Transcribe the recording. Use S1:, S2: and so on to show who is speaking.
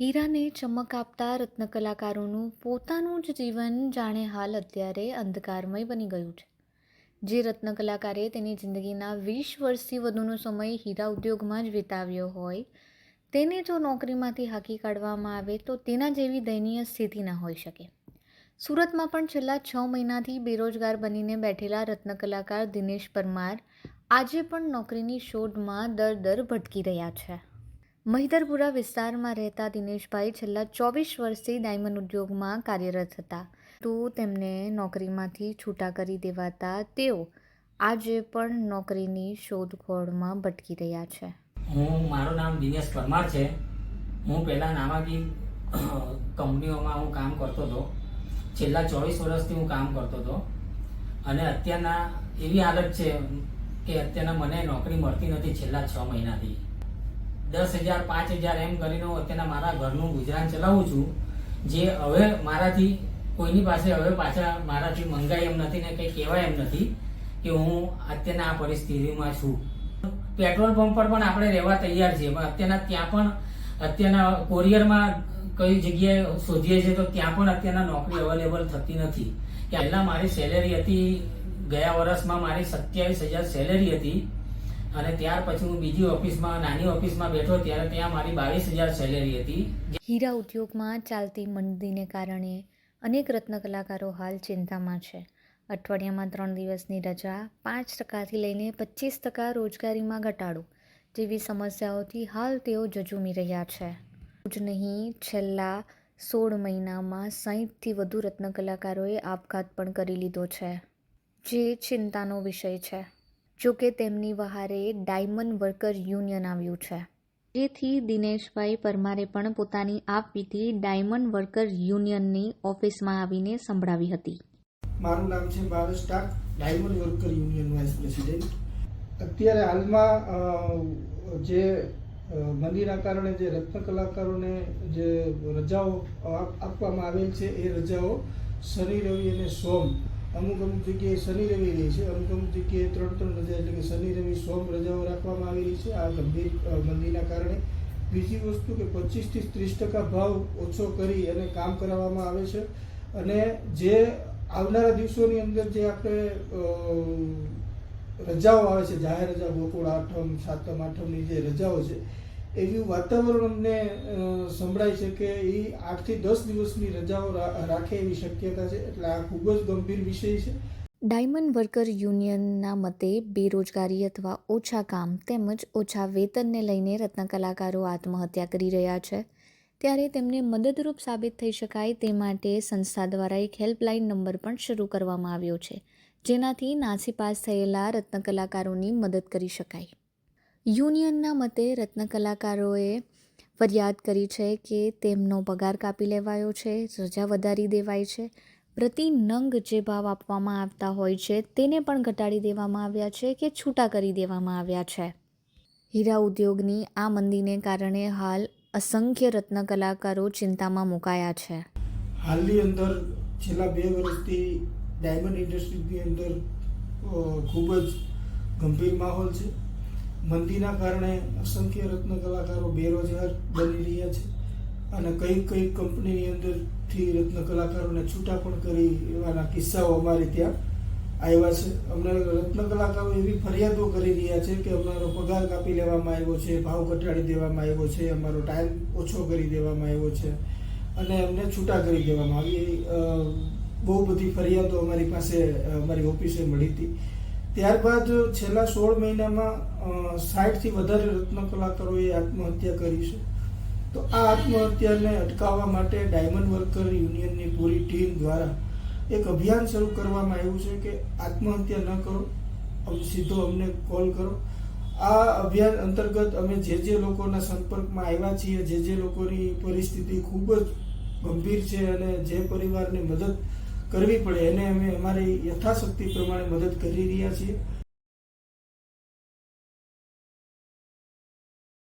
S1: હીરાને ચમક આપતા રત્નકલાકારોનું પોતાનું જ જીવન જાણે હાલ અત્યારે અંધકારમય બની ગયું છે. જે રત્ન કલાકારે તેની જિંદગીના વીસ વર્ષથી વધુનો સમય હીરા ઉદ્યોગમાં જ વિતાવ્યો હોય, તેને જો નોકરીમાંથી હાંકી કાઢવામાં આવે તો તેના જેવી દયનીય સ્થિતિ ન હોઈ શકે. સુરતમાં પણ છેલ્લા છ મહિનાથી બેરોજગાર બનીને બેઠેલા રત્ન કલાકાર દિનેશ પરમાર આજે પણ નોકરીની શોધમાં દર દર ભટકી રહ્યા છે. મહિધરપુરા વિસ્તારમાં રહેતા દિનેશભાઈ છેલ્લા ચોવીસ વર્ષથી ડાયમંડ ઉદ્યોગમાં કાર્યરત હતા. તો તેમને નોકરીમાંથી છૂટા કરી દેવાતા તેઓ આજે પણ નોકરીની શોધખોળમાં ભટકી રહ્યા છે.
S2: હું, મારું નામ દિનેશ પરમાર છે. હું પહેલાં નામાંકિત કંપનીઓમાં હું કામ કરતો હતો. છેલ્લા ચોવીસ વર્ષથી હું કામ કરતો હતો. અને અત્યારના એવી હાલત છે કે અત્યારના મને નોકરી મળતી નથી છેલ્લા છ મહિનાથી. દસ હજાર, પાંચ હજાર એમ કરીને અત્યારના મારા ઘરનું ગુજરાન ચલાવું છું. જે હવે મારાથી, કોઈની પાસે હવે પાછા મારાથી મંગાય એમ નથી ને કંઈ કહેવાય એમ નથી કે હું અત્યારના આ પરિસ્થિતિમાં છું. પેટ્રોલ પંપ પર પણ આપણે રહેવા તૈયાર છીએ. પણ અત્યારના ત્યાં પણ, અત્યારના કોરિયરમાં કઈ જગ્યાએ શોધીએ છીએ તો ત્યાં પણ અત્યારના નોકરી અવેલેબલ થતી નથી. પહેલાં મારી સેલેરી હતી, ગયા વર્ષમાં મારી સત્યાવીસ હજાર સેલેરી હતી. અને ત્યાર પછી હું બીજી ઓફિસમાં, નાની ઓફિસમાં બેઠો ત્યારે ત્યાં મારી બાવીસ હજાર સેલેરી હતી.
S1: હીરા ઉદ્યોગમાં ચાલતી મંદીને કારણે અનેક રત્ન કલાકારો હાલ ચિંતામાં છે. અઠવાડિયામાં ત્રણ દિવસની રજા, પાંચ ટકાથી લઈને પચીસ ટકા રોજગારીમાં ઘટાડો જેવી સમસ્યાઓથી હાલ તેઓ જજુમી રહ્યા છે. જ નહીં, છેલ્લા સોળ મહિનામાં સાહીઠથી વધુ રત્ન કલાકારોએ આપઘાત પણ કરી લીધો છે, જે ચિંતાનો વિષય છે. જોકે તેમની વહારે ડાયમંડ વર્કર યુનિયન આવ્યું છે. જેથી દિનેશભાઈ પરમારે પણ પોતાની આપવીતી ડાયમંડ વર્કર યુનિયનની ઓફિસમાં આવીને સંભળાવી હતી.
S3: મારું નામ છે Bhavesh Tak diamond worker union vice president. અત્યારે હાલમાં જે મંદીના કારણે જે રત્ન કલાકારોને જે રજાઓ આપવામાં આવેલ છે, એ રજાઓ શનિ, રવિ અને સોમ અમુક અમુક જગ્યાએ શનિ રવિ રહી છે, અમુક અમુક જગ્યાએ ત્રણ ત્રણ રજા એટલે કે શનિ રવિ સોમ રજાઓ રાખવામાં આવેલી છે. આ ગંભીર મંદીના કારણે. બીજી વસ્તુ કે પચીસથી ત્રીસ ટકા ભાવ ઓછો કરી અને કામ કરાવવામાં આવે છે. અને જે આવનારા દિવસોની અંદર જે આપણે રજાઓ આવે છે, જાહેર રજા ગોકુળ આઠમ, સાતમ, આઠમની જે રજાઓ છે એવી વાતાવરણ સંભળાય છે કે એ આઠથી દસ દિવસની રજાઓ રાખે એવી શક્યતા છે. એટલે આ ખૂબ જ ગંભીર વિષય છે.
S1: ડાયમંડ વર્કર યુનિયનના મતે બેરોજગારી અથવા ઓછા કામ તેમજ ઓછા વેતનને લઈને રત્ન કલાકારો આત્મહત્યા કરી રહ્યા છે. ત્યારે તેમને મદદરૂપ સાબિત થઈ શકાય તે માટે સંસ્થા દ્વારા એક હેલ્પલાઇન નંબર પણ શરૂ કરવામાં આવ્યો છે, જેનાથી નાસીપાસ થયેલા રત્ન કલાકારોની મદદ કરી શકાય. યુનિયનના મતે રત્ન કલાકારોએ ફરિયાદ કરી છે કે તેમનો પગાર કાપી લેવાયો છે, રજા વધારી દેવાય છે. પ્રતિ નંગ જે ભાવ આપવામાં આવતા હોય છે, તેને પણ ઘટાડી દેવામાં આવ્યા છે કે છૂટા કરી દેવામાં આવ્યા છે. હીરા ઉદ્યોગની આ મંદીને કારણે હાલ અસંખ્ય રત્ન કલાકારો ચિંતામાં મુકાયા છે.
S3: હાલની અંદર છેલ્લા બે વર્ષથી ડાયમંડ ઇન્ડસ્ટ્રીની અંદર ખૂબ જ ગંભીર માહોલ છે. મંદીના કારણે અસંખ્ય રત્ન કલાકારો બેરોજગાર બની રહ્યા છે અને કઈ કઈ કંપનીની અંદરથી રત્ન કલાકારોને છૂટા પણ કરી એવાના કિસ્સાઓ અમારે ત્યાં આવ્યા છે. અમને રત્ન કલાકારો એવી ફરિયાદો કરી રહ્યા છે કે અમારો પગાર કાપી લેવામાં આવ્યો છે, ભાવ ઘટાડી દેવામાં આવ્યો છે, અમારો ટાઈમ ઓછો કરી દેવામાં આવ્યો છે અને અમને છૂટા કરી દેવામાં આવી. બહુ બધી ફરિયાદો અમારી પાસે અમારી ઓફિસે મળી હતી. ત્યારબાદ છેલ્લા સોળ મહિનામાં સાઠથી વધારે રત્ન કલાકારોએ આત્મહત્યા કરી છે. તો આ આત્મહત્યાને અટકાવવા માટે ડાયમંડ વર્કર યુનિયનની પૂરી ટીમ દ્વારા એક અભિયાન શરૂ કરવામાં આવ્યું છે કે આત્મહત્યા ન કરો સીધો અમને કોલ કરો. આ અભિયાન અંતર્ગત અમે જે જે લોકોના સંપર્કમાં આવ્યા છીએ, જે જે લોકોની પરિસ્થિતિ ખૂબ જ ગંભીર છે અને જે પરિવારને મદદ કરવી પડે. એને અમે અમારી યથાશક્તિ પ્રમાણે મદદ કરી રહ્યા છીએ.